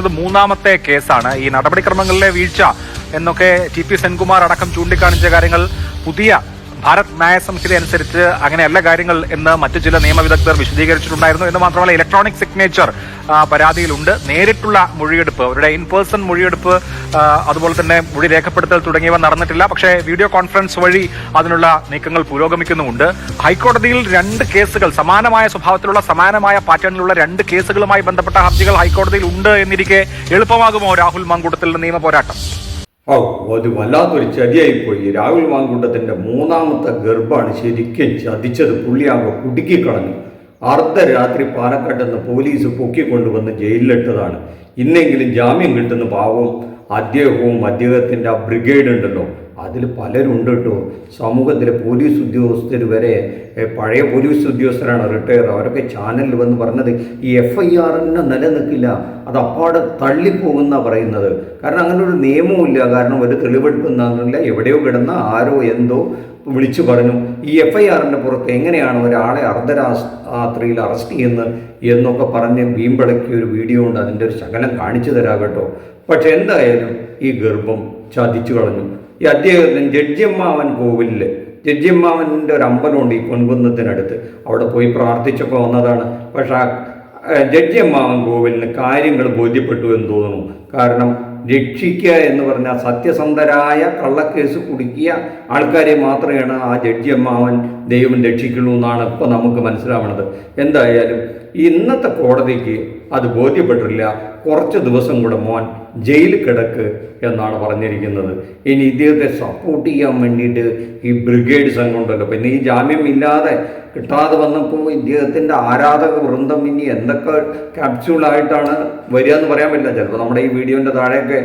ഇത് മൂന്നാമത്തെ കേസാണ്. ഈ നടപടിക്രമങ്ങളിലെ വീഴ്ച എന്നൊക്കെ ടി പി സെൻകുമാർ അടക്കം ചൂണ്ടിക്കാണിച്ച കാര്യങ്ങൾ പുതിയ ഭാരത് ന്യായ സംഹിത അനുസരിച്ച് അങ്ങനെയല്ല കാര്യങ്ങൾ എന്ന് മറ്റു ചില നിയമവിദഗ്ധർ വിശദീകരിച്ചിട്ടുണ്ടായിരുന്നു. എന്ന് മാത്രമല്ല ഇലക്ട്രോണിക് സിഗ്നേച്ചർ പരാതിയിലുണ്ട്. നേരിട്ടുള്ള മൊഴിയെടുപ്പ് അവരുടെ ഇൻ പേഴ്സൺ മൊഴിയെടുപ്പ് അതുപോലെ തന്നെ മൊഴി രേഖപ്പെടുത്തൽ തുടങ്ങിയവ നടന്നിട്ടില്ല. പക്ഷേ വീഡിയോ കോൺഫറൻസ് വഴി അതിനുള്ള നീക്കങ്ങൾ പുരോഗമിക്കുന്നുമുണ്ട്. ഹൈക്കോടതിയിൽ രണ്ട് കേസുകൾ സമാനമായ സ്വഭാവത്തിലുള്ള സമാനമായ പാറ്റേണിലുള്ള രണ്ട് കേസുകളുമായി ബന്ധപ്പെട്ട ഹർജികൾ ഹൈക്കോടതിയിൽ ഉണ്ട് എന്നിരിക്കെ എളുപ്പമാകുമോ രാഹുൽ മാങ്കൂട്ടത്തിൽ നിയമ പോരാട്ടം? ഓ അത് വല്ലാത്തൊരു ചതിയായിപ്പോയി രാഹുൽ മാങ്കൂട്ടത്തിന്റെ മൂന്നാമത്തെ ഗർഭാണ് ശരിക്കും ചതിച്ചത്. പുള്ളിയാകെ കുടുക്കിക്കളഞ്ഞു. അർദ്ധരാത്രി പാലക്കാട്ട് നിന്ന് പോലീസ് പൊക്കിക്കൊണ്ടുവന്ന് ജയിലിലിട്ടതാണ്. ഇന്നെങ്കിലും ജാമ്യം കിട്ടുന്ന പാവവും അദ്ദേഹവും അദ്ദേഹത്തിന്റെ ആ ബ്രിഗേഡ് ഉണ്ടല്ലോ അതിൽ പലരുണ്ട് കേട്ടോ സമൂഹത്തിലെ പോലീസ് ഉദ്യോഗസ്ഥർ വരെ പഴയ പോലീസ് ഉദ്യോഗസ്ഥരാണ് റിട്ടയർ. അവരൊക്കെ ചാനലിൽ വന്ന് പറഞ്ഞത് ഈ എഫ് ഐ ആർ തന്നെ നിലനിൽക്കില്ല. അത് അപ്പാടെ തള്ളിപ്പോകുന്ന പറയുന്നത്. കാരണം അങ്ങനെ ഒരു നിയമവുമില്ല. കാരണം ഒരു തെളിവെടുപ്പ് നടന്നില്ല എവിടെയോ കിടന്ന ആരോ എന്തോ വിളിച്ചു പറഞ്ഞു ഈ എഫ് ഐ ആറിന്റെ പുറത്ത് എങ്ങനെയാണ് ഒരാളെ അർദ്ധരാത്രിയിൽ അറസ്റ്റ് ചെയ്യുന്നത്? എന്നൊക്കെ പറഞ്ഞ് വീമ്പിളക്കിയ ഒരു വീഡിയോ ഉണ്ട്. അതിന്റെ ഒരു ശകലം കാണിച്ചു തരാം കേട്ടോ. പക്ഷെ എന്തായാലും ഈ ഗർഭം ചതിച്ചു കളഞ്ഞു. ഈ അദ്ദേഹത്തിന് ജഡ്ജിയമ്മാവൻ കോവിലിൽ ജഡ്ജിയമ്മാവന്റെ ഒരു അമ്പലമുണ്ട് ഈ പൊൻകുന്നത്തിനടുത്ത്. അവിടെ പോയി പ്രാർത്ഥിച്ചൊക്കെ വന്നതാണ് പക്ഷേ ആ ജഡ്ജിയമ്മാവൻ കോവിലിന് കാര്യങ്ങൾ ബോധ്യപ്പെട്ടു എന്ന് തോന്നുന്നു. കാരണം രക്ഷിക്കുക എന്ന് പറഞ്ഞാൽ സത്യസന്ധരായ കള്ളക്കേസ് കുടുക്കിയ ആൾക്കാരെ മാത്രമാണ് ആ ജഡ്ജിയമ്മാവൻ ദൈവം രക്ഷിക്കുള്ളൂ എന്നാണ് ഇപ്പോൾ നമുക്ക് മനസ്സിലാവുന്നത്. എന്തായാലും ഇന്നത്തെ കോടതിക്ക് അത് ബോധ്യപ്പെട്ടില്ല കുറച്ച് ദിവസം കൂടെ മോൻ ജയിലിൽ കിടക്ക് എന്നാണ് പറഞ്ഞിരിക്കുന്നത്. ഇനി ഇദ്ദേഹത്തെ സപ്പോർട്ട് ചെയ്യാൻ വേണ്ടിയിട്ട് ഈ ബ്രിഗേഡ് സംഘം ഉണ്ടല്ലോ. പിന്നെ ഈ ജാമ്യം ഇല്ലാതെ കിട്ടാതെ വന്നപ്പോൾ ഇദ്ദേഹത്തിന്റെ ആരാധക വൃന്ദം ഇനി എന്തൊക്കെ ക്യാപ്സ്യൂളായിട്ടാണ് വരിക എന്ന് പറയാൻ പറ്റില്ല. ചിലപ്പോൾ നമ്മുടെ ഈ വീഡിയോന്റെ താഴെയൊക്കെ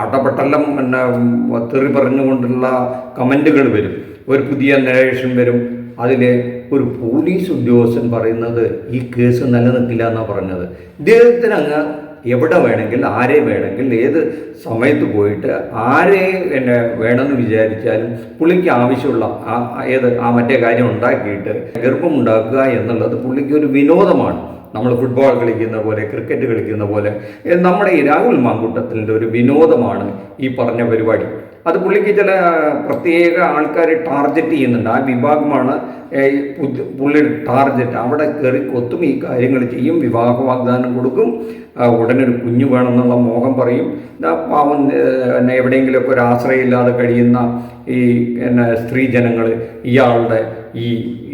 അടപെട്ടെല്ലാം പിന്നെ തെറി പറഞ്ഞുകൊണ്ടുള്ള കമന്റുകൾ വരും. ഒരു പുതിയ നരേഷൻ വരും. അതിൽ ഒരു പോലീസ് ഉദ്യോഗസ്ഥൻ പറയുന്നത് ഈ കേസ് നിലനിൽക്കില്ല എന്നാണ് പറഞ്ഞത്. ഇദ്ദേഹത്തിന് അങ്ങ് എവിടെ വേണമെങ്കിൽ ആരെ വേണമെങ്കിൽ ഏത് സമയത്ത് പോയിട്ട് ആരെ എന്നെ വേണമെന്ന് വിചാരിച്ചാലും പുള്ളിക്ക് ആവശ്യമുള്ള ആ ഏത് ആ മറ്റേ കാര്യം ഉണ്ടാക്കിയിട്ട് ഗർഭമുണ്ടാക്കുക എന്നുള്ളത് പുള്ളിക്ക് ഒരു വിനോദമാണ്. നമ്മൾ ഫുട്ബോൾ കളിക്കുന്ന പോലെ ക്രിക്കറ്റ് കളിക്കുന്ന പോലെ നമ്മുടെ ഈ രാഹുൽ മാങ്കൂട്ടത്തിന്റെ ഒരു വിനോദമാണ് ഈ പറഞ്ഞ പരിപാടി. അത് പുള്ളിക്ക് ചില പ്രത്യേക ആൾക്കാരെ ടാർഗറ്റ് ചെയ്യുന്നുണ്ട്. ആ വിഭാഗമാണ് പുള്ളിയുടെ ടാർഗറ്റ് അവിടെ കയറി കൊത്തും ഈ കാര്യങ്ങൾ ചെയ്യും. വിവാഹ വാഗ്ദാനം കൊടുക്കും ഉടനെ ഒരു കുഞ്ഞു വേണമെന്നുള്ള മോഹം പറയും. പാവം എന്നെ എവിടെയെങ്കിലുമൊക്കെ ഒരു ആശ്രയമില്ലാതെ കഴിയുന്ന ഈ സ്ത്രീ സ്ത്രീജനങ്ങൾ ഇയാളുടെ ഈ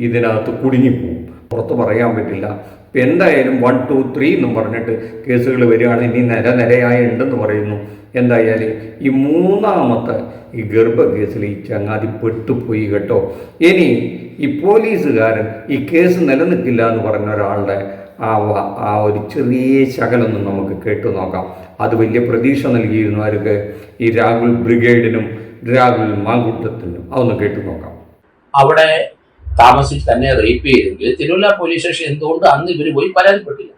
ഇതിനകത്ത് കുടുങ്ങിപ്പോവും. പുറത്ത് പറയാൻ പറ്റില്ല. ഇപ്പം എന്തായാലും വൺ ടു ത്രീ എന്നും പറഞ്ഞിട്ട് കേസുകൾ വരികയാണ്. ഇനി നിര നിരയായി ഉണ്ടെന്ന് പറയുന്നു. എന്തായാലും ഈ മൂന്നാമത്തെ ഈ ഗർഭ കേസിൽ ഈ ചങ്ങാതി പെട്ടുപോയി കേട്ടോ. ഇനി ഈ പോലീസുകാരൻ ഈ കേസ് നിലനിൽക്കില്ല എന്ന് പറഞ്ഞ ഒരാളുടെ ആ ആ ഒരു ചെറിയ ശകലൊന്നും നമുക്ക് കേട്ടു നോക്കാം. അത് വലിയ പ്രതീക്ഷ നൽകിയിരുന്നു ആർക്ക്? ഈ രാഹുൽ ബ്രിഗേഡിനും രാഹുൽ മാങ്കുട്ടത്തിനും. അതൊന്ന് കേട്ടു നോക്കാം. അവിടെ താമസിച്ച് തന്നെ റേപ്പ് ചെയ്തെങ്കിൽ തിരുവല്ല പോലീസ് സ്റ്റേഷൻ എന്തുകൊണ്ട് അന്ന് ഇവർ പോയി പരാതിപ്പെട്ടില്ല?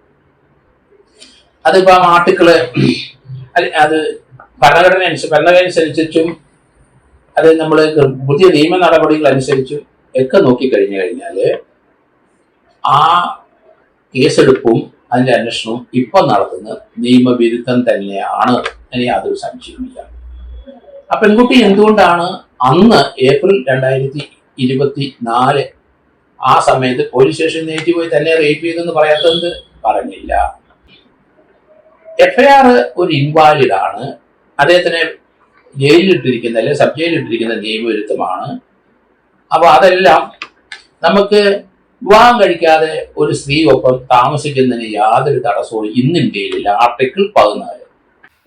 അതിപ്പോ ആ ആർട്ടിക്കിൾ അത് ഭരണഘടന അനുസരിച്ച് ഭരണഘടന അനുസരിച്ചും അത് നമ്മൾ പുതിയ നിയമ നടപടികൾ അനുസരിച്ചും ഒക്കെ നോക്കിക്കഴിഞ്ഞു കഴിഞ്ഞാൽ ആ കേസെടുപ്പും അതിന്റെ അന്വേഷണവും ഇപ്പൊ നടത്തുന്ന നിയമവിരുദ്ധം തന്നെയാണ്. ഇനി യാതൊരു സംശയവുമില്ല. ആ പെൺകുട്ടി എന്തുകൊണ്ടാണ് അന്ന് ഏപ്രിൽ രണ്ടായിരത്തി ഇരുപത്തി നാല് ആ സമയത്ത് പോലീസ് സ്റ്റേഷൻ നേരിട്ട് പോയി തന്നെ റേപ്പ് ചെയ്തെന്ന് പറയാത്തത് പറഞ്ഞില്ല. എഫ്ഐആർ ഒരു ഇൻവാലിഡ് ആണ്. അദ്ദേഹത്തിനെ ജയിലിലിട്ടിരിക്കുന്ന അല്ലെ സബ് ജയിലിട്ടിരിക്കുന്ന നിയമവിരുദ്ധമാണ്. അപ്പൊ അതെല്ലാം നമുക്ക് വിവാഹം കഴിക്കാതെ ഒരു സ്ത്രീ ഒപ്പം താമസിക്കുന്നതിന് യാതൊരു തടസ്സവും ഇന്ന് ഇന്ത്യയിലില്ല. ആർട്ടിക്കിൾ പതിനാല്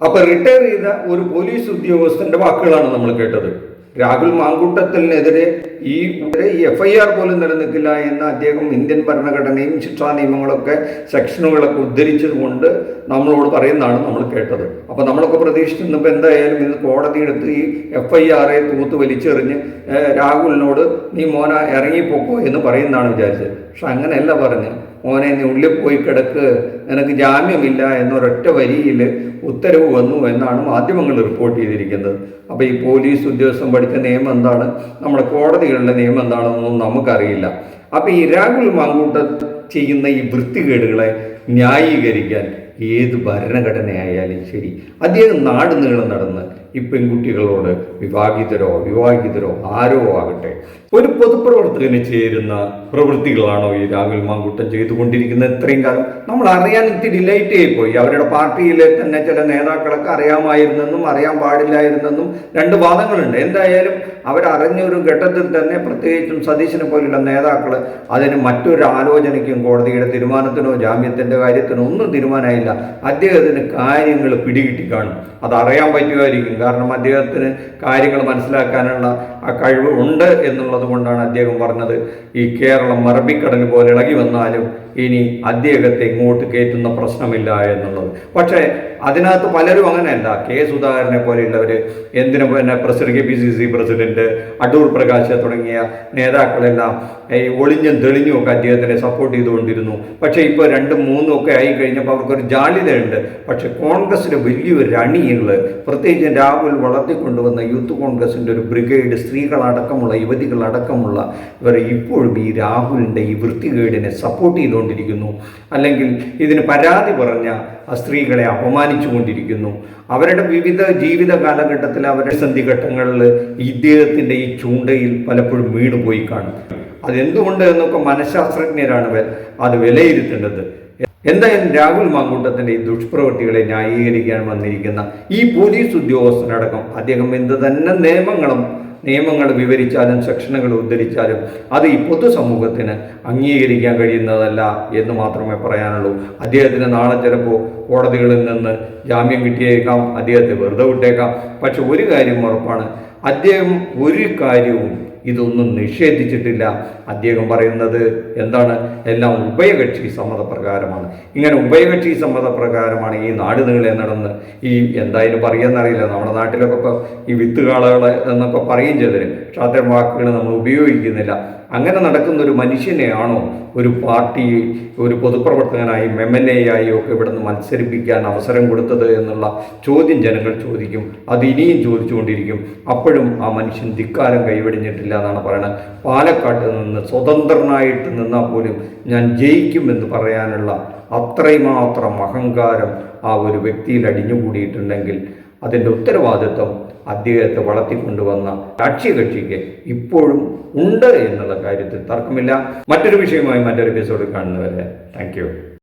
അപ്പൊ റിട്ടയർ ചെയ്ത ഒരു പോലീസ് ഉദ്യോഗസ്ഥന്റെ വാക്കുകളാണ് നമ്മൾ കേട്ടത്. രാഹുൽ മാങ്കൂട്ടത്തിനെതിരെ ഈ ഈ എഫ് ഐ ആർ പോലും നിലനിൽക്കില്ല എന്ന് അദ്ദേഹം ഇന്ത്യൻ ഭരണഘടനയും ശിക്ഷാ നിയമങ്ങളൊക്കെ സെക്ഷനുകളൊക്കെ ഉദ്ധരിച്ചത് കൊണ്ട് നമ്മളോട് പറയുന്നതാണ് നമ്മൾ കേട്ടത്. അപ്പൊ നമ്മളൊക്കെ പ്രതീക്ഷിച്ചിരുന്നപ്പോൾ എന്തായാലും ഇന്ന് കോടതി എടുത്ത് ഈ എഫ് ഐ ആറെ തൂത്ത് വലിച്ചെറിഞ്ഞ് രാഹുലിനോട് നീ മോന ഇറങ്ങിപ്പോക്കോ എന്ന് പറയുന്നതാണ് വിചാരിച്ചത്. പക്ഷെ അങ്ങനെയല്ല പറഞ്ഞ്. മോനെ നീ ഉള്ളിൽ പോയി കിടക്ക്. നിനക്ക് ജാമ്യമില്ല എന്നൊരൊറ്റ വരിയിൽ ഉത്തരവ് വന്നു എന്നാണ് മാധ്യമങ്ങൾ റിപ്പോർട്ട് ചെയ്തിരിക്കുന്നത്. അപ്പോൾ ഈ പോലീസ് ഉദ്യോഗസ്ഥൻ പഠിച്ച നിയമം എന്താണ്? നമ്മുടെ കോടതികളുടെ നിയമം എന്താണെന്നൊന്നും നമുക്കറിയില്ല. അപ്പോൾ ഈ രാഹുൽ മാങ്കൂട്ട ചെയ്യുന്ന ഈ വൃത്തികേടുകളെ ന്യായീകരിക്കാൻ ഏത് ഭരണഘടനയായാലും ശരി അദ്ദേഹം നാട് നീളം നടന്ന് ഈ പെൺകുട്ടികളോട് വിവാഹിതരോ വിവാഹിതരോ ആരോ ആകട്ടെ ഒരു പൊതുപ്രവർത്തകന് ചേരുന്ന പ്രവൃത്തികളാണോ ഈ രാഹുൽ മാങ്കുട്ടൻ ചെയ്തുകൊണ്ടിരിക്കുന്നത്? ഇത്രയും കാലം നമ്മൾ അറിയാൻ ഇത്തിരി ലൈറ്റ് ആയി പോയി. അവരുടെ പാർട്ടിയിലെ തന്നെ ചില നേതാക്കളൊക്കെ അറിയാമായിരുന്നെന്നും അറിയാൻ പാടില്ലായിരുന്നെന്നും രണ്ട് വാദങ്ങളുണ്ട്. എന്തായാലും അവരറിഞ്ഞൊരു ഘട്ടത്തിൽ തന്നെ പ്രത്യേകിച്ചും സതീശനെ പോലുള്ള നേതാക്കൾ അതിന് മറ്റൊരു ആലോചനയ്ക്കും കോടതിയുടെ തീരുമാനത്തിനോ ജാമ്യത്തിന്റെ കാര്യത്തിനോ ഒന്നും തീരുമാനമായില്ല. അദ്ദേഹത്തിന് കാര്യങ്ങൾ പിടികിട്ടി കാണും അത് അറിയാൻ പറ്റുമായിരിക്കും. കാരണം അദ്ദേഹത്തിന് കാര്യങ്ങൾ മനസ്സിലാക്കാനുള്ള ആ കഴിവ് ഉണ്ട് എന്നുള്ളത് കൊണ്ടാണ് അദ്ദേഹം പറഞ്ഞത്. ഈ കേരളം മറബിക്കടൽ പോലെ ഇളകി വന്നാലും ഇനി അദ്ദേഹത്തെ ഇങ്ങോട്ട് കയറ്റുന്ന പ്രശ്നമില്ല എന്നുള്ളത്. പക്ഷേ അതിനകത്ത് പലരും അങ്ങനെയല്ല. കെ സുധാകരനെ പോലെയുള്ളവർ എന്തിനു പിന്നെ president K P C C president Adoor Prakash തുടങ്ങിയ നേതാക്കളെല്ലാം ഈ ഒളിഞ്ഞും തെളിഞ്ഞും ഒക്കെ അദ്ദേഹത്തിനെ സപ്പോർട്ട് ചെയ്തുകൊണ്ടിരുന്നു. പക്ഷേ ഇപ്പോൾ രണ്ടും മൂന്നും ഒക്കെ ആയി കഴിഞ്ഞപ്പോൾ അവർക്കൊരു ജാള്യതയുണ്ട്. പക്ഷേ കോൺഗ്രസിന് വലിയൊരു അണിയുള്ള പ്രത്യേകിച്ച് രാഹുൽ വളർത്തിക്കൊണ്ടുവന്ന യൂത്ത് കോൺഗ്രസിന്റെ ഒരു ബ്രിഗേഡ് സ്ത്രീകളടക്കമുള്ള യുവതികളടക്കമുള്ള ഇവർ ഇപ്പോഴും ഈ രാഹുലിന്റെ ഈ വൃത്തികേടിനെ സപ്പോർട്ട് ചെയ്തുകൊണ്ടിരിക്കുന്നു. അല്ലെങ്കിൽ ഇതിന് പരാതി പറഞ്ഞ സ്ത്രീകളെ അപമാനിച്ചുകൊണ്ടിരിക്കുന്നു. അവരുടെ വിവിധ ജീവിത കാലഘട്ടത്തിൽ അവരുടെ സന്ധി ഘട്ടങ്ങളിൽ ഇദ്ദേഹത്തിന്റെ ഈ ചൂണ്ടയിൽ പലപ്പോഴും വീണുപോയി കാണും. അതെന്തുകൊണ്ട് എന്നൊക്കെ മനഃശാസ്ത്രജ്ഞരാണ് അത് വിലയിരുത്തേണ്ടത്. എന്തായാലും രാഹുൽ മാങ്കൂട്ടത്തിന്റെ ഈ ദുഷ്പ്രവൃത്തികളെ ന്യായീകരിക്കാൻ വന്നിരിക്കുന്ന ഈ പോലീസ് ഉദ്യോഗസ്ഥനടക്കം അദ്ദേഹം എന്ത് തന്നെ നിയമങ്ങളും നിയമങ്ങൾ വിവരിച്ചാലും സെക്ഷനുകൾ ഉദ്ധരിച്ചാലും അത് ഈ പൊതുസമൂഹത്തിന് അംഗീകരിക്കാൻ കഴിയുന്നതല്ല എന്ന് മാത്രമേ പറയാനുള്ളൂ. അദ്ദേഹത്തിന് നാളെ ചിലപ്പോൾ കോടതികളിൽ നിന്ന് ജാമ്യം കിട്ടിയേക്കാം അദ്ദേഹത്തെ വെറുതെ വിട്ടേക്കാം. പക്ഷെ ഒരു കാര്യം ഉറപ്പാണ് അദ്ദേഹം ഒരു കാര്യവും ഇതൊന്നും നിഷേധിച്ചിട്ടില്ല. അദ്ദേഹം പറയുന്നത് എന്താണ്? എല്ലാം ഉഭയകക്ഷി സമ്മതപ്രകാരമാണ്. ഇങ്ങനെ ഉഭയകക്ഷി സമ്മതപ്രകാരമാണ് ഈ നാട് നീളെ നടന്ന് ഈ എന്തായാലും പറയുന്നറിയില്ല. നമ്മുടെ നാട്ടിലൊക്കെ ഇപ്പോൾ ഈ വിത്തുകാളകൾ എന്നൊക്കെ പറയും ചെയ്തത് പക്ഷെ അത്തരം വാക്കുകൾ നമ്മൾ ഉപയോഗിക്കുന്നില്ല. അങ്ങനെ നടക്കുന്ന ഒരു മനുഷ്യനെയാണോ ഒരു പാർട്ടി ഒരു പൊതുപ്രവർത്തകനായി എം എൽ എ ആയും ഒക്കെ ഇവിടുന്ന് മത്സരിപ്പിക്കാൻ അവസരം കൊടുത്തത് എന്നുള്ള ചോദ്യം ജനങ്ങൾ ചോദിക്കും. അത് ഇനിയും ചോദിച്ചുകൊണ്ടിരിക്കും. അപ്പോഴും ആ മനുഷ്യൻ ധിക്കാരം കൈവെടിഞ്ഞിട്ടില്ല എന്നാണ് പറയുന്നത് പാലക്കാട്ട് നിന്ന് സ്വതന്ത്രനായിട്ട് നിന്നാൽ പോലും ഞാൻ ജയിക്കുമെന്ന് പറയാനുള്ള അത്രയുമാത്രം അഹങ്കാരം ആ ഒരു വ്യക്തിയിൽ അടിഞ്ഞുകൂടിയിട്ടുണ്ടെങ്കിൽ അതിന്റെ ഉത്തരവാദിത്വം അദ്ദേഹത്തെ വളർത്തിക്കൊണ്ടുവന്ന രാഷ്ട്രീയകക്ഷിക്ക് ഇപ്പോഴും ഉണ്ട് എന്നുള്ള കാര്യത്തിൽ തർക്കമില്ല. മറ്റൊരു വിഷയമായി മറ്റൊരു എപ്പിസോഡിൽ കാണുന്നവരെ താങ്ക്